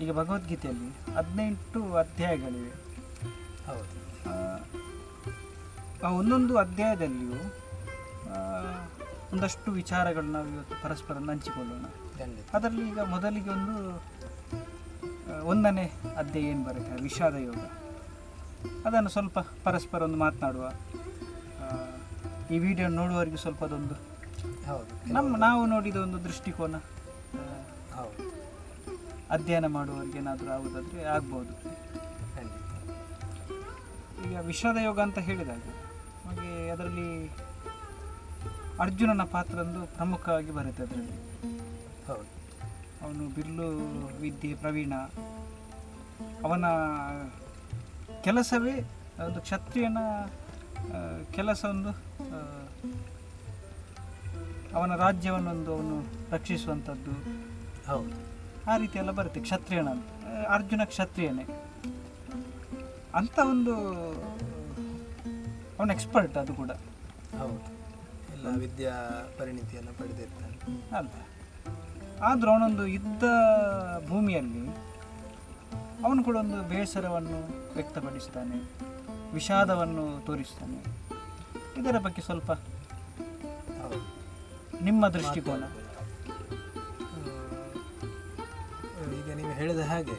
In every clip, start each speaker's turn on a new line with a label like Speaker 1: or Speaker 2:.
Speaker 1: ಈಗ ಭಗವದ್ಗೀತೆಯಲ್ಲಿ ಹದಿನೆಂಟು ಅಧ್ಯಾಯಗಳಿವೆ.
Speaker 2: ಹೌದು.
Speaker 1: ಆ, ಒಂದೊಂದು ಅಧ್ಯಾಯದಲ್ಲಿಯೂ ಒಂದಷ್ಟು ವಿಚಾರಗಳನ್ನ ನಾವು ಇವತ್ತು ಪರಸ್ಪರ ಹಂಚಿಕೊಳ್ಳೋಣ. ಅದರಲ್ಲಿ ಈಗ ಮೊದಲಿಗೆ ಒಂದು ಒಂದನೇ ಅಧ್ಯಾಯ ಏನು ಬರುತ್ತೆ? ವಿಷಾದ ಯೋಗ. ಅದನ್ನು ಸ್ವಲ್ಪ ಪರಸ್ಪರ ಒಂದು ಮಾತನಾಡುವ ಈ ವಿಡಿಯೋ ನೋಡುವವರಿಗೆ ಸ್ವಲ್ಪ ಅದೊಂದು
Speaker 2: ಹೌದು.
Speaker 1: ನಮ್ಮ ನಾವು ನೋಡಿದ ಒಂದು ದೃಷ್ಟಿಕೋನ.
Speaker 2: ಹೌದು.
Speaker 1: ಅಧ್ಯಯನ ಮಾಡುವವರಿಗೆ ಏನಾದರೂ ಆಗುವುದಾದ್ರೆ ಆಗ್ಬೋದು. ಈಗ ವಿಷಾದ ಯೋಗ ಅಂತ ಹೇಳಿದಾಗ ನಮಗೆ ಅದರಲ್ಲಿ ಅರ್ಜುನನ ಪಾತ್ರ ಒಂದು ಪ್ರಮುಖವಾಗಿ ಬರುತ್ತೆ ಅದರಲ್ಲಿ.
Speaker 2: ಹೌದು.
Speaker 1: ಅವನು ಬಿರ್ಲು ವಿದ್ಯೆ ಪ್ರವೀಣ ಅವನ ಕೆಲಸವೇ ಒಂದು ಕ್ಷತ್ರಿಯನ ಕೆಲಸ ಒಂದು ಅವನ ರಾಜ್ಯವನ್ನೊಂದು ಅವನು ರಕ್ಷಿಸುವಂಥದ್ದು.
Speaker 2: ಹೌದು.
Speaker 1: ಆ ರೀತಿ ಎಲ್ಲ ಬರುತ್ತೆ. ಕ್ಷತ್ರಿಯನ ಅರ್ಜುನ ಕ್ಷತ್ರಿಯನೇ. ಅಂತ ಒಂದು ಅವನ ಎಕ್ಸ್ಪರ್ಟ್ ಅದು ಕೂಡ.
Speaker 2: ಹೌದು. ಎಲ್ಲ ವಿದ್ಯಾ ಪರಿಣಿತಿಯನ್ನು ಪಡೆದಿರ್ತಾನೆ.
Speaker 1: ಅಲ್ಲ. ಆದರೂ ಅವನೊಂದು ಇದ್ದ ಭೂಮಿಯಲ್ಲಿ ಅವನು ಕೂಡ ಒಂದು ಬೇಸರವನ್ನು ವ್ಯಕ್ತಪಡಿಸ್ತಾನೆ. ವಿಷಾದವನ್ನು ತೋರಿಸ್ತಾನೆ. ಇದರ ಬಗ್ಗೆ ಸ್ವಲ್ಪ ನಿಮ್ಮ ದೃಷ್ಟಿಕೋನ.
Speaker 2: ಈಗ ನೀವು ಹೇಳಿದ ಹಾಗೆ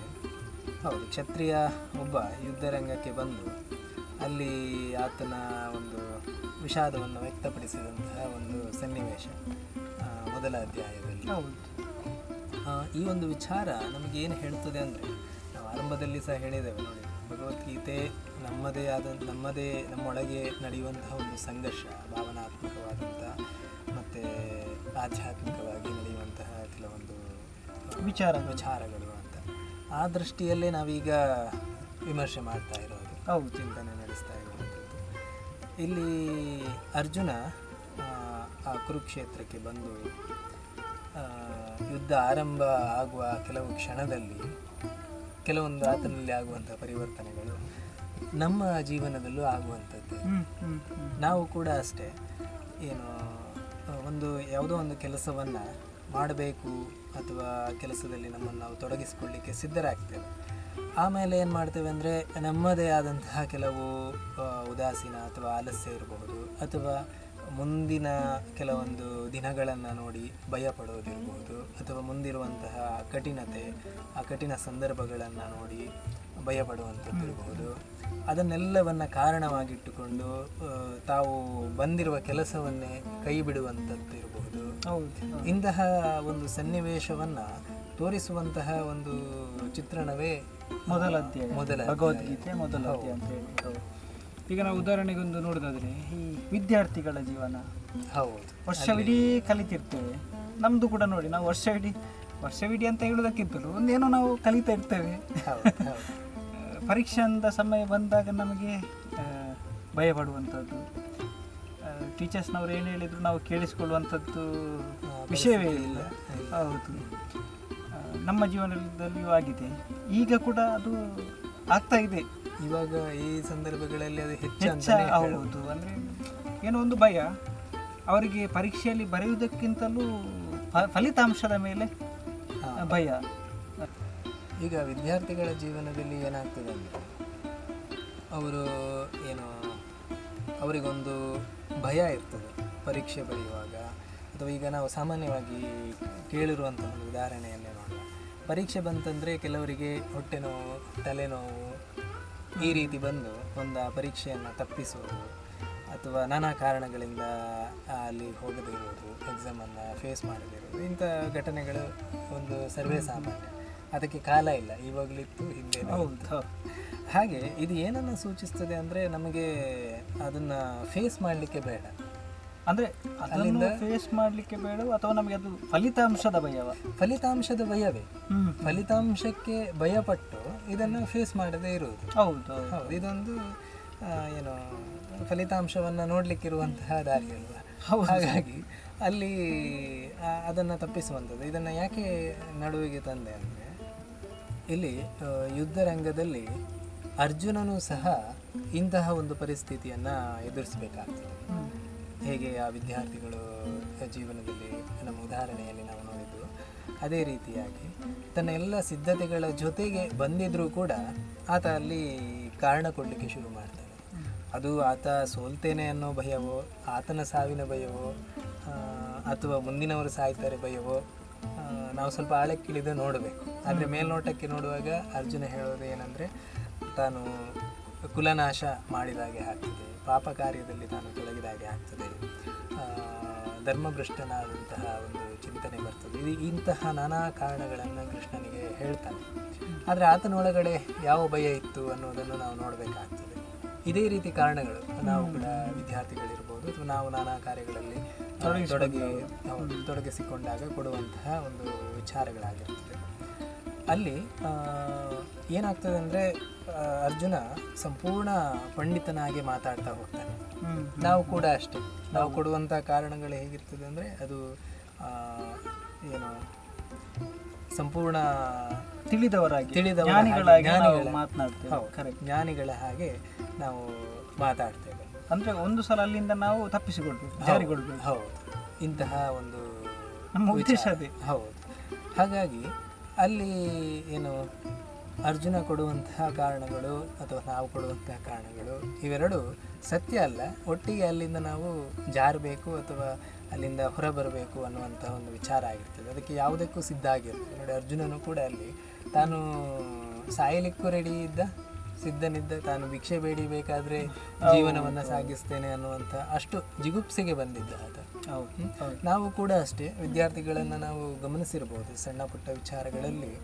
Speaker 2: ಹೌದು ಕ್ಷತ್ರಿಯ ಒಬ್ಬ ಯುದ್ಧರಂಗಕ್ಕೆ ಬಂದು ಅಲ್ಲಿ ಆತನ ಒಂದು ವಿಷಾದವನ್ನು ವ್ಯಕ್ತಪಡಿಸಿದಂತಹ ಒಂದು ಸನ್ನಿವೇಶ ಮೊದಲ ಅಧ್ಯಾಯದಲ್ಲಿ.
Speaker 1: ಹೌದು.
Speaker 2: ಈ ಒಂದು ವಿಚಾರ ನಮಗೇನು ಹೇಳ್ತದೆ ಅಂದರೆ ನಾವು ಆರಂಭದಲ್ಲಿ ಸಹ ಹೇಳಿದ್ದೇವೆ ನೋಡಿ ಭಗವದ್ಗೀತೆ ನಮ್ಮದೇ ಆದ ನಮ್ಮದೇ ನಮ್ಮೊಳಗೆ ನಡೆಯುವಂತಹ ಒಂದು ಸಂಘರ್ಷ ಭಾವನಾತ್ಮಕವಾದಂಥ ಮತ್ತು ಆಧ್ಯಾತ್ಮಿಕವಾಗಿ ನಡೆಯುವಂತಹ ಕೆಲವೊಂದು ವಿಚಾರ
Speaker 1: ವಿಚಾರಗಳು.
Speaker 2: ಅಂತ. ಆ ದೃಷ್ಟಿಯಲ್ಲೇ ನಾವೀಗ ವಿಮರ್ಶೆ ಮಾಡ್ತಾ ಇರೋದು.
Speaker 1: ಹೌದು.
Speaker 2: ಚಿಂತನೆ ನಡೆಸ್ತಾ ಇರುವಂಥದ್ದು. ಇಲ್ಲಿ ಅರ್ಜುನ ಆ, ಕುರುಕ್ಷೇತ್ರಕ್ಕೆ ಬಂದು ಯುದ್ಧ ಆರಂಭ ಆಗುವ ಕೆಲವು ಕ್ಷಣದಲ್ಲಿ ಕೆಲವೊಂದು ಆತನಲ್ಲಿ ಆಗುವಂಥ ಪರಿವರ್ತನೆಗಳು ನಮ್ಮ ಜೀವನದಲ್ಲೂ ಆಗುವಂಥದ್ದು. ನಾವು ಕೂಡ ಅಷ್ಟೇ. ಏನು ಒಂದು ಯಾವುದೋ ಒಂದು ಕೆಲಸವನ್ನು ಮಾಡಬೇಕು ಅಥವಾ ಕೆಲಸದಲ್ಲಿ ನಮ್ಮನ್ನು ನಾವು ತೊಡಗಿಸಿಕೊಳ್ಳಿಕ್ಕೆ ಸಿದ್ಧರಾಗ್ತೇವೆ. ಆಮೇಲೆ ಏನು ಮಾಡ್ತೇವೆ ಅಂದರೆ ನಮ್ಮದೇ ಆದಂತಹ ಕೆಲವು ಉದಾಸೀನ ಅಥವಾ ಆಲಸ್ಯ ಇರಬಹುದು ಅಥವಾ ಮುಂದಿನ ಕೆಲವೊಂದು ದಿನಗಳನ್ನು ನೋಡಿ ಭಯ ಪಡೋದಿರ್ಬೋದು ಅಥವಾ ಮುಂದಿರುವಂತಹ ಕಠಿಣತೆ, ಆ ಕಠಿಣ ಸಂದರ್ಭಗಳನ್ನು ನೋಡಿ ಭಯ ಪಡುವಂಥದ್ದಿರಬಹುದು. ಅದನ್ನೆಲ್ಲವನ್ನು ಕಾರಣವಾಗಿಟ್ಟುಕೊಂಡು ತಾವು ಬಂದಿರುವ ಕೆಲಸವನ್ನೇ ಕೈ ಬಿಡುವಂಥದ್ದು ಇರಬಹುದು
Speaker 1: ಹೌದು ಹೌದು.
Speaker 2: ಇಂತಹ ಒಂದು ಸನ್ನಿವೇಶವನ್ನು ತೋರಿಸುವಂತಹ ಒಂದು ಚಿತ್ರಣವೇ
Speaker 1: ಮೊದಲ ಅಧ್ಯಾಯ
Speaker 2: ಮೊದಲ
Speaker 1: ಭಗವದ್ಗೀತೆ ಮೊದಲ ಅಧ್ಯಾಯ ಅಂತ ಈಗ ನಾವು ಉದಾಹರಣೆಗೊಂದು ನೋಡೋದಾದರೆ ನೋಡೋದಾದ್ರೆ ಈ ವಿದ್ಯಾರ್ಥಿಗಳ ಜೀವನ.
Speaker 2: ಹೌದು.
Speaker 1: ವರ್ಷವಿಡೀ ಕಲಿತಿರ್ತೇವೆ. ನಮ್ಮದು ಕೂಡ ನೋಡಿ ನಾವು ವರ್ಷವಿಡೀ ವರ್ಷವಿಡೀ ಅಂತ ಹೇಳೋದಕ್ಕಿಂತಲೂ ಒಂದೇನೋ ನಾವು ಕಲಿತಾ ಇರ್ತೇವೆ.
Speaker 2: ಹೌದು ಹೌದು
Speaker 1: ಪರೀಕ್ಷೆ ಅಂತ ಸಮಯ ಬಂದಾಗ ನಮಗೆ ಭಯ ಪಡುವಂಥದ್ದು. ಟೀಚರ್ಸ್ನವ್ರು ಏನು ಹೇಳಿದ್ರು ನಾವು ಕೇಳಿಸ್ಕೊಳ್ಳುವಂಥದ್ದು ವಿಷಯವೇ ಇಲ್ಲ. ಹೌದು. ನಮ್ಮ ಜೀವನದಲ್ಲಿಯೂ ಆಗಿದೆ. ಈಗ ಕೂಡ ಅದು ಆಗ್ತಾ ಇದೆ.
Speaker 2: ಇವಾಗ ಈ ಸಂದರ್ಭಗಳಲ್ಲಿ ಅದು ಹೆಚ್ಚು.
Speaker 1: ಹೌದು. ಅಂದರೆ ಏನೋ ಒಂದು ಭಯ. ಅವರಿಗೆ ಪರೀಕ್ಷೆಯಲ್ಲಿ ಬರೆಯುವುದಕ್ಕಿಂತಲೂ ಫ- ಫಲಿತಾಂಶದ ಮೇಲೆ. ಭಯ.
Speaker 2: ಈಗ ವಿದ್ಯಾರ್ಥಿಗಳ ಜೀವನದಲ್ಲಿ ಏನಾಗ್ತದೆ ಅಂದರೆ, ಅವರು ಏನು, ಅವರಿಗೊಂದು ಭಯ ಇರ್ತದೆ ಪರೀಕ್ಷೆ ಬರೆಯುವಾಗ. ಅಥವಾ ಈಗ ನಾವು ಸಾಮಾನ್ಯವಾಗಿ ಕೇಳಿರುವಂಥ ಒಂದು ಉದಾಹರಣೆಯನ್ನೇ ನೋಡೋಣ ಪರೀಕ್ಷೆ ಬಂತಂದರೆ ಕೆಲವರಿಗೆ ಹೊಟ್ಟೆ ನೋವು ತಲೆನೋವು ಈ ರೀತಿ ಬಂದು ಒಂದು ಪರೀಕ್ಷೆಯನ್ನು ತಪ್ಪಿಸುವುದು. ಅಥವಾ ನಾನಾ ಕಾರಣಗಳಿಂದ ಅಲ್ಲಿ ಹೋಗದೇ ಇರೋದು ಎಕ್ಸಾಮನ್ನು ಫೇಸ್ ಮಾಡದೇ ಇರೋದು ಇಂಥ ಘಟನೆಗಳು ಒಂದು ಸರ್ವೇ ಸಾಮಾನ್ಯ. ಅದಕ್ಕೆ ಕಾಲ ಇಲ್ಲ ಇವಾಗಲಿತ್ತು ಹಿಂದೆ
Speaker 1: ಹೌದು.
Speaker 2: ಹಾಗೆ ಇದು ಏನನ್ನು ಸೂಚಿಸ್ತದೆ ಅಂದರೆ ನಮಗೆ ಅದನ್ನು ಫೇಸ್ ಮಾಡಲಿಕ್ಕೆ ಬೇಡ.
Speaker 1: ಅಂದರೆ ಅಲ್ಲಿಂದ ಫೇಸ್ ಮಾಡಲಿಕ್ಕೆ ಬೇಡ ಅಥವಾ ನಮಗೆ ಅದು ಫಲಿತಾಂಶದ ಭಯವ?
Speaker 2: ಫಲಿತಾಂಶದ ಭಯವೇ. ಫಲಿತಾಂಶಕ್ಕೆ ಭಯಪಟ್ಟು ಇದನ್ನು ಫೇಸ್ ಮಾಡದೇ ಇರುವುದು.
Speaker 1: ಹೌದು ಹೌದು.
Speaker 2: ಇದೊಂದು ಏನು ಫಲಿತಾಂಶವನ್ನು ನೋಡಲಿಕ್ಕಿರುವಂತಹ ದಾರಿ ಅಲ್ವಾ? ಹಾಗಾಗಿ ಅಲ್ಲಿ ಅದನ್ನು ತಪ್ಪಿಸುವಂಥದ್ದು. ಇದನ್ನು ಯಾಕೆ ನಡುವಿಗೆ ತಂದೆ ಅಂದರೆ? ಇಲ್ಲಿ ಯುದ್ಧರಂಗದಲ್ಲಿ ಯುದ್ಧ ರಂಗದಲ್ಲಿ ಅರ್ಜುನನು ಸಹ ಇಂತಹ ಒಂದು ಪರಿಸ್ಥಿತಿಯನ್ನು ಎದುರಿಸಬೇಕಾಗ್ತದೆ. ಹೇಗೆ ಆ ವಿದ್ಯಾರ್ಥಿಗಳು ಜೀವನದಲ್ಲಿ ನಮ್ಮ ಉದಾಹರಣೆಯಲ್ಲಿ ನಾವು ನೋಡಿದ್ದು, ಅದೇ ರೀತಿಯಾಗಿ ತನ್ನ ಎಲ್ಲ ಸಿದ್ಧತೆಗಳ ಜೊತೆಗೆ ಬಂದಿದ್ರೂ ಕೂಡ ಆತ ಅಲ್ಲಿ ಕಾರಣ ಕೊಡಲಿಕ್ಕೆ ಶುರು ಮಾಡ್ತಾನೆ. ಅದು ಆತ ಸೋಲ್ತೇನೆ ಅನ್ನೋ ಭಯವೋ, ಆತನ ಸಾವಿನ ಭಯವೋ ಅಥವಾ ಮುಂದಿನವರು ಸಾಯ್ತಾರೆ ಭಯವೋ ನಾವು ಸ್ವಲ್ಪ ಆಳಕ್ಕಿಳಿದು ನೋಡಬೇಕು. ಆದರೆ ಮೇಲ್ನೋಟಕ್ಕೆ ನೋಡುವಾಗ ಅರ್ಜುನ ಹೇಳೋದು ಏನಂದರೆ ತಾನು ಕುಲನಾಶ ಮಾಡಿದಾಗೆ ಆಗ್ತದೆ ಪಾಪ ಕಾರ್ಯದಲ್ಲಿ ತಾನು ತೊಡಗಿದಾಗೆ ಆಗ್ತದೆ ಆ, ಧರ್ಮಭ್ರಷ್ಟನಾದಂತಹ ಒಂದು ಚಿಂತನೆ ಬರ್ತದೆ. ಇದು ಇಂತಹ ನಾನಾ ಕಾರಣಗಳನ್ನು ಕೃಷ್ಣನಿಗೆ ಹೇಳ್ತಾನೆ. ಆದರೆ ಆತನೊಳಗಡೆ ಯಾವ ಭಯ ಇತ್ತು ಅನ್ನೋದನ್ನು ನಾವು ನೋಡಬೇಕಾಗ್ತದೆ. ಇದೇ ರೀತಿ ಕಾರಣಗಳು. ನಾವು ಕೂಡ ವಿದ್ಯಾರ್ಥಿಗಳಿರ್ಬೋದು ಅಥವಾ ನಾವು ನಾನಾ ಕಾರ್ಯಗಳಲ್ಲಿ ತೊಡಗಿ ತೊಡಗಿಸಿಕೊಂಡಾಗ ಕೊಡುವಂತಹ ಒಂದು ವಿಚಾರಗಳಾಗಿರ್ತದೆ. ಅಲ್ಲಿ ಏನಾಗ್ತದೆ ಅಂದರೆ ಅರ್ಜುನ ಸಂಪೂರ್ಣ ಪಂಡಿತನಾಗಿ ಮಾತಾಡ್ತಾ ಹೋಗ್ತಾನೆ. ನಾವು ಕೂಡ ಅಷ್ಟೇ. ನಾವು ಕೊಡುವಂಥ ಕಾರಣಗಳು ಹೇಗಿರ್ತದೆ ಅಂದರೆ ಅದು ಏನು ಸಂಪೂರ್ಣ
Speaker 1: ತಿಳಿದವರಾಗಿ
Speaker 2: ತಿಳಿದವರ
Speaker 1: ಜ್ಞಾನಿಗಳಾಗಿ
Speaker 2: ಹಾಗೆ,
Speaker 1: ನಾವು
Speaker 2: ಜ್ಞಾನಿಗಳ-
Speaker 1: ಮಾತನಾಡ್ತೇವೆ.
Speaker 2: ಹೌದು,
Speaker 1: ಕರೆಕ್ಟ್
Speaker 2: ಜ್ಞಾನಿಗಳ ಹಾಗೆ ನಾವು ಮಾತಾಡ್ತೇವೆ.
Speaker 1: ಅಂದರೆ ಒಂದು ಸಲ ಅಲ್ಲಿಂದ ನಾವು ತಪ್ಪಿಸಿಕೊಳ್ಬೇಕು ಜಾರಿಗೊಳ್ಬೇಕು.
Speaker 2: ಹೌದು. ಇಂತಹ ಒಂದು
Speaker 1: ನಮ್ಮ ಉದ್ದೇಶ ಅದೇ.
Speaker 2: ಹೌದು. ಹಾಗಾಗಿ ಅಲ್ಲಿ ಏನು ಅರ್ಜುನ ಕೊಡುವಂತಹ ಕಾರಣಗಳು ಅಥವಾ ನಾವು ಕೊಡುವಂತಹ ಕಾರಣಗಳು ಇವೆರಡು ಸತ್ಯ ಅಲ್ಲ. ಒಟ್ಟಿಗೆ ಅಲ್ಲಿಂದ ನಾವು ಜಾರಬೇಕು ಅಥವಾ ಅಲ್ಲಿಂದ ಹೊರಬರಬೇಕು ಅನ್ನುವಂಥ ಒಂದು ವಿಚಾರ ಆಗಿರ್ತದೆ. ಅದಕ್ಕೆ ಯಾವುದಕ್ಕೂ ಸಿದ್ಧ ಆಗಿರ್ತದೆ ನೋಡಿ ಅರ್ಜುನನು ಕೂಡ ಅಲ್ಲಿ ತಾನು ಸಾಯಲಿಕ್ಕೂ ರೆಡಿ ಇದ್ದ ಸಿದ್ಧನಿದ್ದ ತಾನು ಭಿಕ್ಷೆ ಬೇಡಿಬೇಕಾದ್ರೆ ಜೀವನವನ್ನು ಸಾಗಿಸ್ತೇನೆ ಅನ್ನುವಂಥ ಅಷ್ಟು ಜಿಗುಪ್ಸೆಗೆ ಬಂದಿದ್ದ ಆತ.
Speaker 1: ಹೌದು.
Speaker 2: ನಾವು ಕೂಡ ಅಷ್ಟೇ ವಿದ್ಯಾರ್ಥಿಗಳನ್ನು ನಾವು ಗಮನಿಸಿರ್ಬೋದು ಸಣ್ಣ ಪುಟ್ಟ ವಿಚಾರಗಳಲ್ಲಿ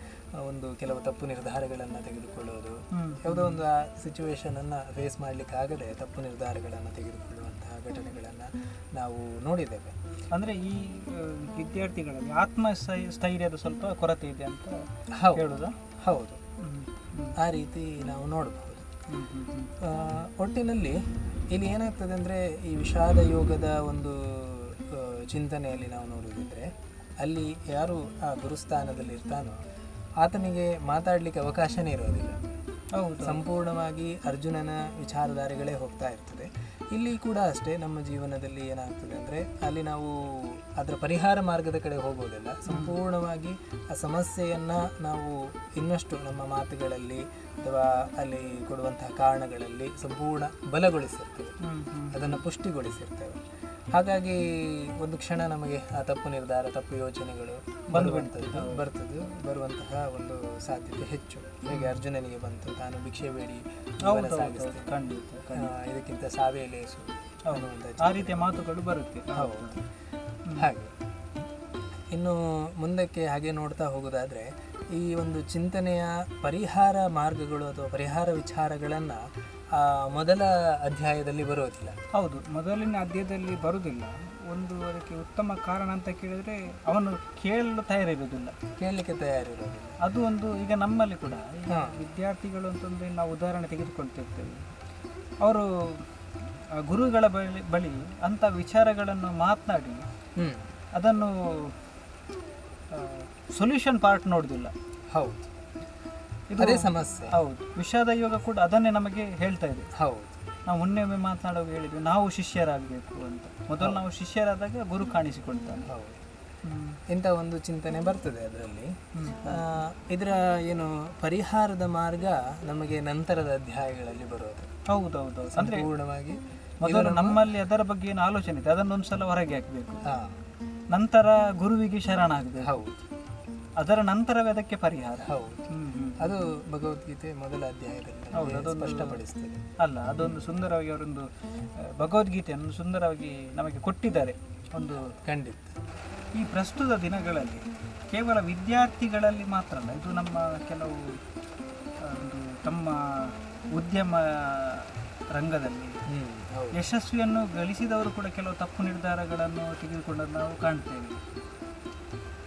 Speaker 2: ಒಂದು ಕೆಲವು ತಪ್ಪು ನಿರ್ಧಾರಗಳನ್ನು ತೆಗೆದುಕೊಳ್ಳೋದು. ಯಾವುದೋ ಒಂದು ಆ ಸಿಚುವೇಶನನ್ನು ಫೇಸ್ ಮಾಡಲಿಕ್ಕೆ ಆಗದೆ ತಪ್ಪು ನಿರ್ಧಾರಗಳನ್ನು ತೆಗೆದುಕೊಳ್ಳುವಂತಹ ಘಟನೆಗಳನ್ನು ನಾವು ನೋಡಿದ್ದೇವೆ.
Speaker 1: ಅಂದ್ರೆ ಈ ವಿದ್ಯಾರ್ಥಿಗಳಲ್ಲಿ ಆತ್ಮ ಸ್ಥೈ- ಸ್ಥೈರ್ಯದ ಸ್ವಲ್ಪ ಕೊರತೆ ಇದೆ ಅಂತ ಹೇಳುದಾ?
Speaker 2: ಹೌದು. ಆ ರೀತಿ ನಾವು ನೋಡಬಹುದು. ಒಟ್ಟಿನಲ್ಲಿ ಇಲ್ಲಿ ಏನಾಗ್ತದೆ ಅಂದರೆ ಈ ವಿಷಾದ ಯೋಗದ ಒಂದು ಚಿಂತನೆಯಲ್ಲಿ ನಾವು ನೋಡುವುದಿದ್ರೆ ಅಲ್ಲಿ ಯಾರು ಆ ಗುರುಸ್ಥಾನದಲ್ಲಿ ಇರ್ತಾನೋ ಆತನಿಗೆ ಮಾತಾಡಲಿಕ್ಕೆ ಅವಕಾಶನೇ ಇರೋದಿಲ್ಲ.
Speaker 1: ಹೌದು.
Speaker 2: ಸಂಪೂರ್ಣವಾಗಿ ಅರ್ಜುನನ ವಿಚಾರಧಾರೆಗಳೇ ಹೋಗ್ತಾ ಇರ್ತದೆ. ಇಲ್ಲಿ ಕೂಡ ಅಷ್ಟೇ ನಮ್ಮ ಜೀವನದಲ್ಲಿ ಏನಾಗ್ತದೆ ಅಂದರೆ ಅಲ್ಲಿ ನಾವು ಅದರ ಪರಿಹಾರ ಮಾರ್ಗದ ಕಡೆ ಹೋಗೋದಿಲ್ಲ. ಸಂಪೂರ್ಣವಾಗಿ ಆ ಸಮಸ್ಯೆಯನ್ನು ನಾವು ಇನ್ನಷ್ಟು ನಮ್ಮ ಮಾತುಗಳಲ್ಲಿ ಅಥವಾ ಅಲ್ಲಿ ಕೊಡುವಂತಹ ಕಾರಣಗಳಲ್ಲಿ ಸಂಪೂರ್ಣ ಬಲಗೊಳಿಸಿರ್ತೇವೆ. ಅದನ್ನು ಪುಷ್ಟಿಗೊಳಿಸಿರ್ತೇವೆ. ಹಾಗಾಗಿ ಒಂದು ಕ್ಷಣ ನಮಗೆ ಆ ತಪ್ಪು ನಿರ್ಧಾರ ತಪ್ಪು ಯೋಚನೆಗಳು ಬರುವಂಥದ್ದು ಬರ್ತದೆ. ಬರುವಂತಹ ಒಂದು ಸಾಧ್ಯತೆ ಹೆಚ್ಚು. ಹೇಗೆ ಅರ್ಜುನನಿಗೆ ಬಂತು. ತಾನು ಭಿಕ್ಷೆ ಬೇಡಿ. ಇದಕ್ಕಿಂತ ಸಾವೇ ಲೇಸು
Speaker 1: ಆ ರೀತಿಯ ಮಾತುಗಳು ಬರುತ್ತೆ.
Speaker 2: ಹೌದು. ಹಾಗೆ. ಇನ್ನು ಮುಂದಕ್ಕೆ ಹಾಗೆ ನೋಡ್ತಾ ಹೋಗೋದಾದರೆ ಈ ಒಂದು ಚಿಂತನೆಯ ಪರಿಹಾರ ಮಾರ್ಗಗಳು ಅಥವಾ ಪರಿಹಾರ ವಿಚಾರಗಳನ್ನು ಮೊದಲ ಅಧ್ಯಾಯದಲ್ಲಿ ಬರೋದಿಲ್ಲ
Speaker 1: ಹೌದು ಮೊದಲಿನ ಅಧ್ಯಾಯದಲ್ಲಿ ಬರುವುದಿಲ್ಲ. ಒಂದು ಅದಕ್ಕೆ ಉತ್ತಮ ಕಾರಣ ಅಂತ ಕೇಳಿದರೆ ಅವನು ಕೇಳಲು ತಯಾರಿರುವುದಿಲ್ಲ.
Speaker 2: ಕೇಳಲಿಕ್ಕೆ ತಯಾರಿರೋದಿಲ್ಲ
Speaker 1: ಅದು ಒಂದು ಈಗ ನಮ್ಮಲ್ಲಿ ಕೂಡ. ವಿದ್ಯಾರ್ಥಿಗಳು ಅಂತಂದರೆ ನಾವು ಉದಾಹರಣೆ ತೆಗೆದುಕೊಳ್ತಿರ್ತೇವೆ. ಅವರು ಗುರುಗಳ ಬಳಿ ಬಳಿ ಅಂಥ ವಿಚಾರಗಳನ್ನು ಮಾತನಾಡಿ ಅದನ್ನು ಸೊಲ್ಯೂಷನ್ ಪಾರ್ಟ್ ನೋಡೋದಿಲ್ಲ
Speaker 2: ಹೌದು. ಅದೇ ಸಮಸ್ಯೆ.
Speaker 1: ಹೌದು. ವಿಷಾದ ಯೋಗ ಕೂಡ ಅದನ್ನೇ ನಮಗೆ ಹೇಳ್ತಾ ಇದೆ.
Speaker 2: ಹೌದು.
Speaker 1: ನಾವು ಮೊನ್ನೆ ಮಾತನಾಡುವಾಗ ಹೇಳಿದ್ವಿ ನಾವು ಶಿಷ್ಯರಾಗಬೇಕು ಅಂತ. ಮೊದಲು ನಾವು ಶಿಷ್ಯರಾದಾಗ ಗುರು ಕಾಣಿಸಿಕೊಳ್ತಾನೆ
Speaker 2: ಹೌದು. ಇಂಥ ಒಂದು ಚಿಂತನೆ ಬರ್ತದೆ ಅದರಲ್ಲಿ. ಇದರ ಏನು ಪರಿಹಾರದ ಮಾರ್ಗ ನಮಗೆ ನಂತರದ ಅಧ್ಯಾಯಗಳಲ್ಲಿ ಬರೋದು.
Speaker 1: ಹೌದೌದು ಅಂದ್ರೆ
Speaker 2: ಸಂಪೂರ್ಣವಾಗಿ
Speaker 1: ಮೊದಲು ನಮ್ಮಲ್ಲಿ ಅದರ ಬಗ್ಗೆ ಏನು ಆಲೋಚನೆ ಇದೆ ಅದನ್ನೊಂದ್ಸಲ ಹೊರಗೆ ಹಾಕಬೇಕು.
Speaker 2: ಹಾ.
Speaker 1: ನಂತರ ಗುರುವಿಗೆ ಶರಣಾಗಬೇಕು.
Speaker 2: ಹೌದು.
Speaker 1: ಅದರ ನಂತರವೇ ಅದಕ್ಕೆ ಪರಿಹಾರ.
Speaker 2: ಹೌದು. ಅದು ಭಗವದ್ಗೀತೆ ಮೊದಲ ಅಧ್ಯಾಯದಲ್ಲಿ
Speaker 1: ಹೌದು, ಅದೊಂದು-
Speaker 2: ಸ್ಪಷ್ಟಪಡಿಸ್ತದೆ.
Speaker 1: ಅಲ್ಲ ಅದೊಂದು ಸುಂದರವಾಗಿ ಅವರೊಂದು ಭಗವದ್ಗೀತೆಯನ್ನು ಸುಂದರವಾಗಿ ನಮಗೆ ಕೊಟ್ಟಿದ್ದಾರೆ. ಒಂದು
Speaker 2: ಖಂಡಿತ.
Speaker 1: ಈ ಪ್ರಸ್ತುತ ದಿನಗಳಲ್ಲಿ ಕೇವಲ ವಿದ್ಯಾರ್ಥಿಗಳಲ್ಲಿ ಮಾತ್ರ ಅಲ್ಲ ಇದು ನಮ್ಮ ಕೆಲವು ಒಂದು ತಮ್ಮ ಉದ್ಯಮ ರಂಗದಲ್ಲಿ ಯಶಸ್ವಿಯನ್ನು ಗಳಿಸಿದವರು ಕೂಡ ಕೆಲವು ತಪ್ಪು ನಿರ್ಧಾರಗಳನ್ನು ತೆಗೆದುಕೊಂಡದ್ದು ನಾವು ಕಾಣ್ತೇವೆ.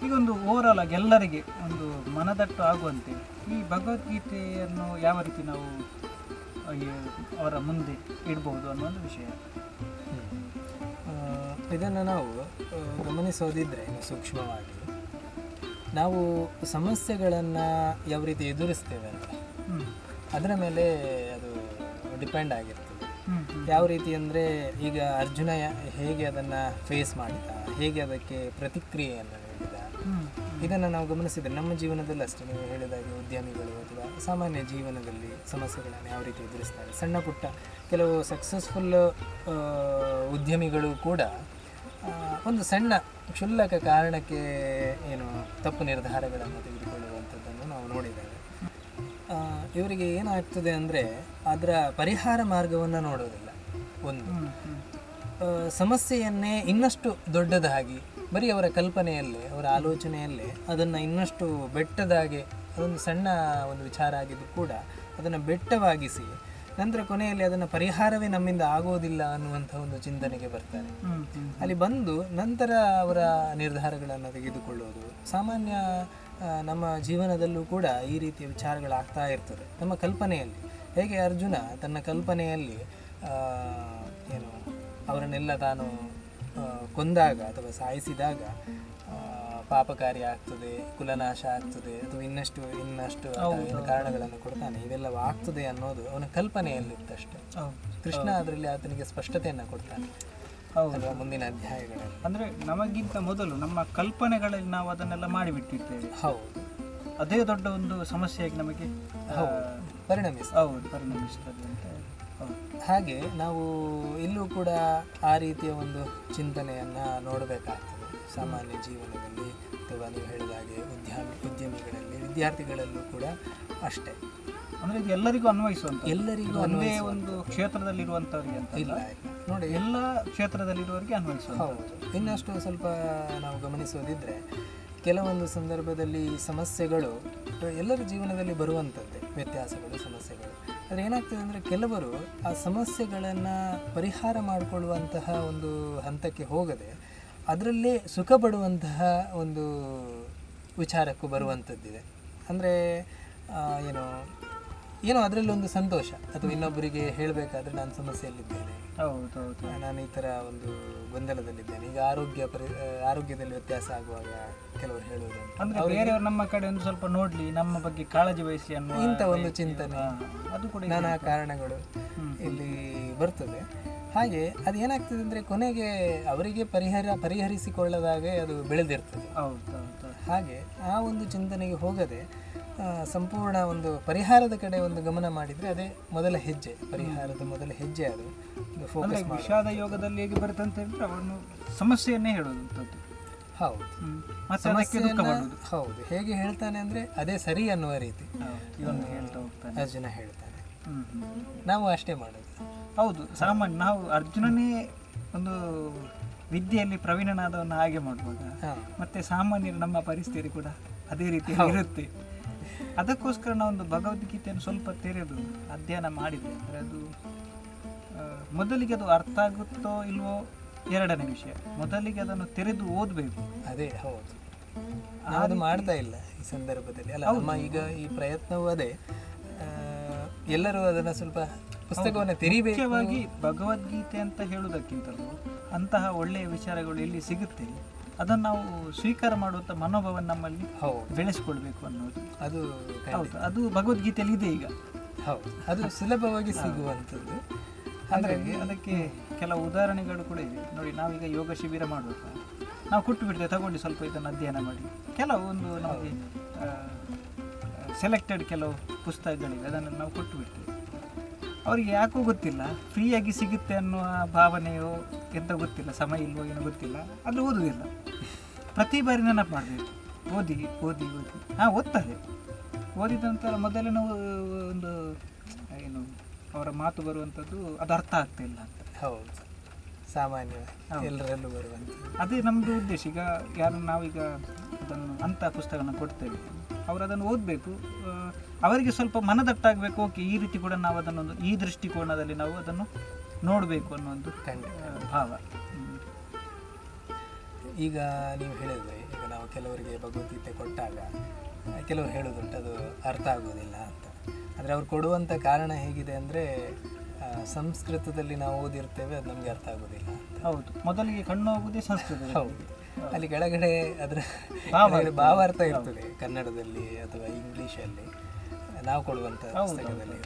Speaker 1: ಈಗೊಂದು ಒಂದು ಆಲ್ ಆಗಿ ಎಲ್ಲರಿಗೆ ಒಂದು ಮನದಟ್ಟು ಆಗುವಂತೆ ಈ ಭಗವದ್ಗೀತೆಯನ್ನು ಯಾವ ರೀತಿ ನಾವು ಅವರ ಮುಂದೆ ಇಡ್ಬೋದು ಅನ್ನೋ ಒಂದು ವಿಷಯ.
Speaker 2: ಇದನ್ನು ನಾವು ಗಮನಿಸೋದಿದ್ದರೆ ಸೂಕ್ಷ್ಮವಾಗಿ ನಾವು ಸಮಸ್ಯೆಗಳನ್ನು ಯಾವ ರೀತಿ ಎದುರಿಸ್ತೇವೆ
Speaker 1: ಅಂತ.
Speaker 2: ಅದರ ಮೇಲೆ ಅದು ಡಿಪೆಂಡ್ ಆಗಿರ್ತದೆ. ಯಾವ ರೀತಿ ಅಂದರೆ ಈಗ ಅರ್ಜುನ ಹೇಗೆ ಅದನ್ನು ಫೇಸ್ ಮಾಡಿದ ಹೇಗೆ ಅದಕ್ಕೆ ಪ್ರತಿಕ್ರಿಯೆಯನ್ನು ನೀಡಿದ ಇದನ್ನು ನಾವು ಗಮನಿಸಿದರೆ ನಮ್ಮ ಜೀವನದಲ್ಲಿ ಅಷ್ಟೇ ನೀವು ಹೇಳಿದಾಗೆ ಉದ್ಯಮಿಗಳು ಅಥವಾ ಸಾಮಾನ್ಯ ಜೀವನದಲ್ಲಿ ಸಮಸ್ಯೆಗಳನ್ನು ಯಾವ ರೀತಿ ಎದುರಿಸ್ತಾರೆ? ಸಣ್ಣ ಪುಟ್ಟ ಕೆಲವು ಸಕ್ಸಸ್ಫುಲ್ ಉದ್ಯಮಿಗಳು ಕೂಡ ಒಂದು ಸಣ್ಣ ಕ್ಷುಲ್ಲಕ ಕಾರಣಕ್ಕೆ ಏನು ತಪ್ಪು ನಿರ್ಧಾರಗಳನ್ನು ತೆಗೆದುಕೊಳ್ಳುವಂಥದ್ದನ್ನು ನಾವು ನೋಡಿದ್ದೇವೆ. ಇವರಿಗೆ ಏನಾಗ್ತದೆ ಅಂದರೆ ಅದರ ಪರಿಹಾರ ಮಾರ್ಗವನ್ನು ನೋಡೋದಿಲ್ಲ. ಒಂದು. ಸಮಸ್ಯೆಯನ್ನೇ ಇನ್ನಷ್ಟು ದೊಡ್ಡದಾಗಿ ಬರೀ ಅವರ ಕಲ್ಪನೆಯಲ್ಲೇ ಅವರ ಆಲೋಚನೆಯಲ್ಲೇ ಅದನ್ನು ಇನ್ನಷ್ಟು ಬೆಟ್ಟದಾಗೆ ಅದೊಂದು ಸಣ್ಣ ಒಂದು ವಿಚಾರ ಆಗಿದ್ದು ಕೂಡ ಅದನ್ನು ಬೆಟ್ಟವಾಗಿಸಿ ನಂತರ ಕೊನೆಯಲ್ಲಿ ಅದನ್ನು ಪರಿಹಾರವೇ ನಮ್ಮಿಂದ ಆಗೋದಿಲ್ಲ ಅನ್ನುವಂಥ ಒಂದು ಚಿಂತನೆಗೆ ಬರ್ತಾರೆ. ಅಲ್ಲಿ ಬಂದು ನಂತರ ಅವರ ನಿರ್ಧಾರಗಳನ್ನು ತೆಗೆದುಕೊಳ್ಳೋದು. ಸಾಮಾನ್ಯ ನಮ್ಮ ಜೀವನದಲ್ಲೂ ಕೂಡ ಈ ರೀತಿಯ ವಿಚಾರಗಳಾಗ್ತಾ ಇರ್ತದೆ. ನಮ್ಮ ಕಲ್ಪನೆಯಲ್ಲಿ. ಹೇಗೆ ಅರ್ಜುನ ತನ್ನ ಕಲ್ಪನೆಯಲ್ಲಿ ಏನು ಅವರನ್ನೆಲ್ಲ ತಾನು ಕೊಂದಾಗ ಅಥವಾ ಸಾಯಿಸಿದಾಗ ಪಾಪಕಾರಿ ಆಗ್ತದೆ ಕುಲನಾಶ ಆಗ್ತದೆ ಅಥವಾ ಇನ್ನಷ್ಟು ಇನ್ನಷ್ಟು ಕಾರಣಗಳನ್ನು ಕೊಡ್ತಾನೆ ಇವೆಲ್ಲವೂ ಆಗ್ತದೆ ಅನ್ನೋದು ಅವನ ಕಲ್ಪನೆಯಲ್ಲಿತ್ತಷ್ಟೇ.
Speaker 1: ಹೌದು.
Speaker 2: ಕೃಷ್ಣ ಅದರಲ್ಲಿ ಆತನಿಗೆ ಸ್ಪಷ್ಟತೆಯನ್ನು ಕೊಡ್ತಾನೆ
Speaker 1: ಹೌದು.
Speaker 2: ಮುಂದಿನ ಅಧ್ಯಾಯಗಳಲ್ಲಿ.
Speaker 1: ಅಂದ್ರೆ ನಮಗಿಂತ ಮೊದಲು ನಮ್ಮ ಕಲ್ಪನೆಗಳಲ್ಲಿ ನಾವು ಅದನ್ನೆಲ್ಲ ಮಾಡಿಬಿಟ್ಟಿದ್ದೇವೆ.
Speaker 2: ಹೌದು.
Speaker 1: ಅದೇ ದೊಡ್ಡ ಒಂದು ಸಮಸ್ಯೆಯಾಗಿ ನಮಗೆ ಹೌದು.
Speaker 2: ಪರಿಣಮಿಸ
Speaker 1: ಹೌದು ಪರಿಣಮಿಸ್ತದೆ ಅಂತ.
Speaker 2: ಹಾಗೆ ನಾವು ಇಲ್ಲೂ ಕೂಡ ಆ ರೀತಿಯ ಒಂದು ಚಿಂತನೆಯನ್ನು ನೋಡಬೇಕಾಗ್ತದೆ. ಸಾಮಾನ್ಯ ಜೀವನದಲ್ಲಿ ಅಥವಾ ನೀವು ಹೇಳಿದ ಹಾಗೆ ಉದ್ಯಮಿ ಉದ್ಯಮಿಗಳಲ್ಲಿ ವಿದ್ಯಾರ್ಥಿಗಳಲ್ಲೂ ಕೂಡ ಅಷ್ಟೇ.
Speaker 1: ಅಂದರೆ ಇದು ಎಲ್ಲರಿಗೂ ಅನ್ವಯಿಸುವಂಥ
Speaker 2: ಎಲ್ಲರಿಗೂ
Speaker 1: ಒಂದೇ ಒಂದು ಕ್ಷೇತ್ರದಲ್ಲಿರುವಂಥವ್ರಿಗೆ ಅಂತ
Speaker 2: ಇಲ್ಲ ನೋಡಿ
Speaker 1: ಎಲ್ಲ ಕ್ಷೇತ್ರದಲ್ಲಿರುವವರಿಗೆ ಅನ್ವಯಿಸುವ
Speaker 2: ಹೌದು. ಇನ್ನಷ್ಟು ಸ್ವಲ್ಪ ನಾವು ಗಮನಿಸೋದಿದ್ದರೆ ಕೆಲವೊಂದು ಸಂದರ್ಭದಲ್ಲಿ ಸಮಸ್ಯೆಗಳು ಎಲ್ಲರ ಜೀವನದಲ್ಲಿ ಬರುವಂಥದ್ದೇ ವ್ಯತ್ಯಾಸಗಳು ಸಮಸ್ಯೆಗಳು. ಆದರೆ ಏನಾಗ್ತದೆ ಅಂದರೆ ಕೆಲವರು ಆ ಸಮಸ್ಯೆಗಳನ್ನು ಪರಿಹಾರ ಮಾಡಿಕೊಳ್ಳುವಂತಹ ಒಂದು ಹಂತಕ್ಕೆ ಹೋಗದೆ ಅದರಲ್ಲೇ ಸುಖ ಪಡುವಂತಹ ಒಂದು ವಿಚಾರಕ್ಕೂ ಬರುವಂಥದ್ದಿದೆ. ಅಂದರೆ ಏನು, ಏನೋ ಅದರಲ್ಲಿ ಒಂದು ಸಂತೋಷ. ಅಥವಾ ಇನ್ನೊಬ್ಬರಿಗೆ ಹೇಳಬೇಕಾದ್ರೆ ನಾನು ಸಮಸ್ಯೆಯಲ್ಲಿದ್ದೇನೆ.
Speaker 1: ಹೌದು ಹೌದು
Speaker 2: ನಾನು ಈ ಥರ ಒಂದು ಗೊಂದಲದಲ್ಲಿದ್ದೇನೆ. ಈಗ ಆರೋಗ್ಯ ಪರಿ ಆರೋಗ್ಯದಲ್ಲಿ ವ್ಯತ್ಯಾಸ ಆಗುವಾಗ ಕೆಲವರು ಹೇಳುವುದು
Speaker 1: ಅಂದ್ರೆ ಬೇರೆಯವರು ನಮ್ಮ ಕಡೆ ಒಂದು ಸ್ವಲ್ಪ ನೋಡಲಿ ನಮ್ಮ ಬಗ್ಗೆ ಕಾಳಜಿ ವಹಿಸಿ ಅನ್ನೋ
Speaker 2: ಇಂಥ ಒಂದು ಚಿಂತನೆ
Speaker 1: ಅದು ಕೂಡ.
Speaker 2: ನಾನಾ ಕಾರಣಗಳು ಇಲ್ಲಿ ಬರ್ತದೆ. ಹಾಗೆ ಅದು ಏನಾಗ್ತದೆ ಅಂದರೆ ಕೊನೆಗೆ ಅವರಿಗೆ ಪರಿಹಾರ ಪರಿಹರಿಸಿಕೊಳ್ಳದಾಗೆ ಅದು ಬೆಳೆದಿರ್ತದೆ.
Speaker 1: ಹೌದು ಹೌದು
Speaker 2: ಹಾಗೆ ಆ ಒಂದು ಚಿಂತನೆಗೆ ಹೋಗದೆ ಸಂಪೂರ್ಣ ಒಂದು ಪರಿಹಾರದ ಕಡೆ ಒಂದು ಗಮನ ಮಾಡಿದರೆ ಅದೇ ಮೊದಲ ಹೆಜ್ಜೆ ಪರಿಹಾರದ ಮೊದಲ ಹೆಜ್ಜೆ ಅದು. ಒಂದು ಫೋಕಸ್
Speaker 1: ವಿಷಾದ ಯೋಗದಲ್ಲಿ ಹೇಗೆ ಬರುತ್ತಂತ ಅಂತ ಹೇಳಿದ್ರೆ ಅವನು ಸಮಸ್ಯೆಯನ್ನೇ ಹೇಳುವಂಥದ್ದು.
Speaker 2: ಹೌದು. ಹೌದು. ಹೇಗೆ ಹೇಳ್ತಾನೆ ಅಂದರೆ ಅದೇ ಸರಿ ಅನ್ನುವ ರೀತಿ.
Speaker 1: ಇವನು ಹೇಳ್ತಾ ಹೋಗ್ತಾನೆ.
Speaker 2: ಅರ್ಜುನ ಹೇಳ್ತಾನೆ. ನಾವು ಅಷ್ಟೇ ಮಾಡೋದು.
Speaker 1: ಹೌದು. ಸಾಮಾನ್ಯ ನಾವು ಅರ್ಜುನನೇ ಒಂದು ವಿದ್ಯೆಯಲ್ಲಿ ಪ್ರವೀಣನಾದವನ್ನ ಹಾಗೆ ಮಾಡುವಾಗ
Speaker 2: ಹಾಂ.
Speaker 1: ಮತ್ತೆ ಸಾಮಾನ್ಯರು ನಮ್ಮ ಪರಿಸ್ಥಿತಿ ಕೂಡ ಅದೇ ರೀತಿ ಇರುತ್ತೆ. ಅದಕ್ಕೋಸ್ಕರ ನಾವೊಂದು ಭಗವದ್ಗೀತೆಯನ್ನು ಸ್ವಲ್ಪ ತೆರೆದು ಅಧ್ಯಯನ ಮಾಡಿದೆ ಅಂದರೆ ಅದು ಮೊದಲಿಗೆ ಅದು ಅರ್ಥ ಆಗುತ್ತೋ ಇಲ್ವೋ ಎರಡನೇ ವಿಷಯ. ಮೊದಲಿಗೆ ಅದನ್ನು ತೆರೆದು ಓದಬೇಕು.
Speaker 2: ಅದೇ ಹೌದು. ಅದು ಮಾಡ್ತಾ ಇಲ್ಲ ಈ ಸಂದರ್ಭದಲ್ಲಿ. ಅಲ್ಲ ನಮ್ಮ ಈಗ ಈ ಪ್ರಯತ್ನವೂ ಅದೇ. ಎಲ್ಲರೂ ಅದನ್ನು ಸ್ವಲ್ಪ ಪುಸ್ತಕವನ್ನು ತೆರಿಬೇಕು.
Speaker 1: ಮುಖ್ಯವಾಗಿ ಭಗವದ್ಗೀತೆ ಅಂತ ಹೇಳುವುದಕ್ಕಿಂತಲೂ ಅಂತಹ ಒಳ್ಳೆಯ ವಿಚಾರಗಳು ಇಲ್ಲಿ ಸಿಗುತ್ತೆ? ಅದನ್ನು ನಾವು ಸ್ವೀಕಾರ ಮಾಡುವಂಥ ಮನೋಭಾವ ನಮ್ಮಲ್ಲಿ
Speaker 2: ಹೌದು.
Speaker 1: ಬೆಳೆಸ್ಕೊಳ್ಬೇಕು ಅನ್ನೋದು.
Speaker 2: ಅದು
Speaker 1: ಹೌದು ಅದು ಭಗವದ್ಗೀತೆಯಲ್ಲಿ ಇದೆ ಈಗ.
Speaker 2: ಹೌದು ಅದು ಸುಲಭವಾಗಿ ಸಿಗುವಂಥದ್ದು.
Speaker 1: ಹಾಗಾಗಿ ಅದಕ್ಕೆ ಕೆಲವು ಉದಾಹರಣೆಗಳು ಕೂಡ ಇವೆ. ನೋಡಿ ನಾವೀಗ ಯೋಗ ಶಿಬಿರ ಮಾಡುವಾಗ ನಾವು ಕೊಟ್ಟು ಬಿಡ್ತೇವೆ ತಗೊಂಡು ಸ್ವಲ್ಪ ಇದನ್ನು ಅಧ್ಯಯನ ಮಾಡಿ. ಕೆಲವು ಒಂದು ನಮಗೆ ಸೆಲೆಕ್ಟೆಡ್ ಕೆಲವು ಪುಸ್ತಕಗಳಿವೆ ಅದನ್ನು ನಾವು ಕೊಟ್ಟು ಬಿಡ್ತೇವೆ. ಅವರಿಗೆ ಯಾಕೋ ಗೊತ್ತಿಲ್ಲ ಫ್ರೀಯಾಗಿ ಸಿಗುತ್ತೆ ಅನ್ನುವ ಭಾವನೆಯೋ ಎಂತ ಗೊತ್ತಿಲ್ಲ ಸಮಯ ಇಲ್ವೋ ಏನೋ ಗೊತ್ತಿಲ್ಲ ಅದು ಓದುವುದಿಲ್ಲ ಪ್ರತಿ ಬಾರಿ ನೆನಪು ಮಾಡಬೇಕು ಓದಿ ಓದಿ ಓದಿ. ಹಾಂ ಓದ್ತಾರೆ. ಓದಿದ ನಂತರ ಮೊದಲೇ ನಾವು ಒಂದು ಏನು ಅವರ ಮಾತು ಬರುವಂಥದ್ದು ಅದು ಅರ್ಥ ಆಗ್ತಿಲ್ಲ ಅಂತ.
Speaker 2: ಹೌದು. ಸಾಮಾನ್ಯ ಎಲ್ಲರಲ್ಲೂ ಬರುವಂಥದ್ದು.
Speaker 1: ಅದೇ ನಮ್ಮದು ಉದ್ದೇಶ. ಈಗ ಯಾರು ನಾವೀಗ ಅದನ್ನು ಅಂಥ ಪುಸ್ತಕನ ಕೊಡ್ತೇವೆ. ಅವರು ಅದನ್ನು ಓದಬೇಕು. ಅವರಿಗೆ ಸ್ವಲ್ಪ ಮನದಟ್ಟಾಗಬೇಕು. ಓಕೆ ಈ ರೀತಿ ಕೂಡ ನಾವು ಅದನ್ನೊಂದು ಈ ದೃಷ್ಟಿಕೋನದಲ್ಲಿ ನಾವು ಅದನ್ನು ನೋಡಬೇಕು ಅನ್ನೋ ಒಂದು ಭಾವ.
Speaker 2: ಈಗ ನೀವು ಹೇಳಿದ್ರೆ ಈಗ ನಾವು ಕೆಲವರಿಗೆ ಭಗವದ್ಗೀತೆ ಕೊಟ್ಟಾಗ ಕೆಲವರು ಹೇಳೋದುಂಟು ಅದು ಅರ್ಥ ಆಗೋದಿಲ್ಲ ಅಂತ. ಆದರೆ ಅವ್ರು ಕೊಡುವಂಥ ಕಾರಣ ಹೇಗಿದೆ ಅಂದರೆ ಸಂಸ್ಕೃತದಲ್ಲಿ ನಾವು ಓದಿರ್ತೇವೆ ಅದು ನಮಗೆ ಅರ್ಥ ಆಗೋದಿಲ್ಲ
Speaker 1: ಹೌದು. ಮೊದಲಿಗೆ ಕಣ್ಣು ಹೋಗುವುದೇ ಸಂಸ್ಕೃತ
Speaker 2: ಹೌದು. ಅಲ್ಲಿ ಕೆಳಗಡೆ ಅದರ
Speaker 1: ಭಾವಾರ್ಥ.
Speaker 2: ಇರ್ತದೆ ಕನ್ನಡದಲ್ಲಿ ಅಥವಾ ಇಂಗ್ಲೀಷಲ್ಲಿ. ನಾವು ಕೊಡುವಂಥ ಪುಸ್ತಕದಲ್ಲಿ.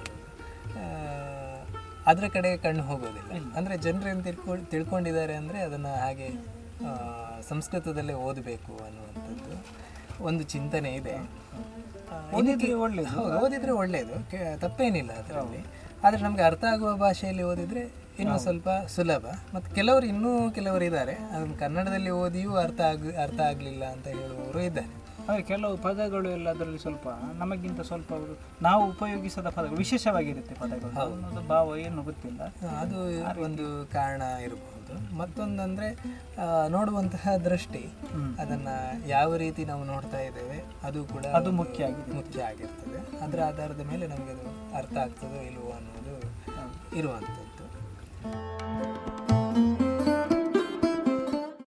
Speaker 2: ಅದರ ಕಡೆ ಕಣ್ಣು ಹೋಗೋದಿಲ್ಲ. ಅಂದರೆ ಜನರು ಏನು ತಿಳ್ಕೊ ತಿಳ್ಕೊಂಡಿದ್ದಾರೆ ಅಂದರೆ ಅದನ್ನು ಹಾಗೆ ಸಂಸ್ಕೃತದಲ್ಲೇ ಓದಬೇಕು ಅನ್ನುವಂಥದ್ದು ಒಂದು ಚಿಂತನೆ ಇದೆ.
Speaker 1: ಓದಿದ್ರೆ ಒಳ್ಳೇದು.
Speaker 2: ಹೌದು ಓದಿದ್ರೆ ಒಳ್ಳೆಯದು ಕೆ- ತಪ್ಪೇನಿಲ್ಲ ಅದರಲ್ಲಿ. ಆದರೆ ನಮಗೆ ಅರ್ಥ ಆಗುವ ಭಾಷೆಯಲ್ಲಿ ಓದಿದರೆ ಇನ್ನೂ ಸ್ವಲ್ಪ ಸುಲಭ. ಮತ್ತು ಕೆಲವರು ಇನ್ನೂ ಕೆಲವರು ಇದ್ದಾರೆ. ಅದನ್ನು ಕನ್ನಡದಲ್ಲಿ ಓದಿಯೂ ಅರ್ಥ ಆಗ ಅರ್ಥ ಆಗಲಿಲ್ಲ ಅಂತ ಹೇಳುವವರು ಇದ್ದಾರೆ.
Speaker 1: ಆದರೆ ಕೆಲವು ಪದಗಳು ಎಲ್ಲ ಅದರಲ್ಲಿ ಸ್ವಲ್ಪ ನಮಗಿಂತ ಸ್ವಲ್ಪ ನಾವು ಉಪಯೋಗಿಸದ ಪದಗಳು ವಿಶೇಷವಾಗಿರುತ್ತೆ ಪದಗಳು. ಅನ್ನೋದು ಭಾವ ಏನು ಗೊತ್ತಿಲ್ಲ.
Speaker 2: ಅದು ಒಂದು ಕಾರಣ ಇರಬಹುದು. ಮತ್ತೊಂದಂದ್ರೆ ಅಂದರೆ ನೋಡುವಂತಹ ದೃಷ್ಟಿ. ಅದನ್ನು ಯಾವ ರೀತಿ ನಾವು ನೋಡ್ತಾ ಇದ್ದೇವೆ ಅದು ಕೂಡ
Speaker 1: ಅದು ಮುಖ್ಯ ಆಗಿದೆ.
Speaker 2: ಮುಖ್ಯ ಆಗಿರ್ತದೆ. ಅದರ ಆಧಾರದ ಮೇಲೆ ನಮಗೆ ಅದು ಅರ್ಥ ಆಗ್ತದೋ ಇಲ್ವೋ ಅನ್ನೋದು ಇರುವಂಥದ್ದು.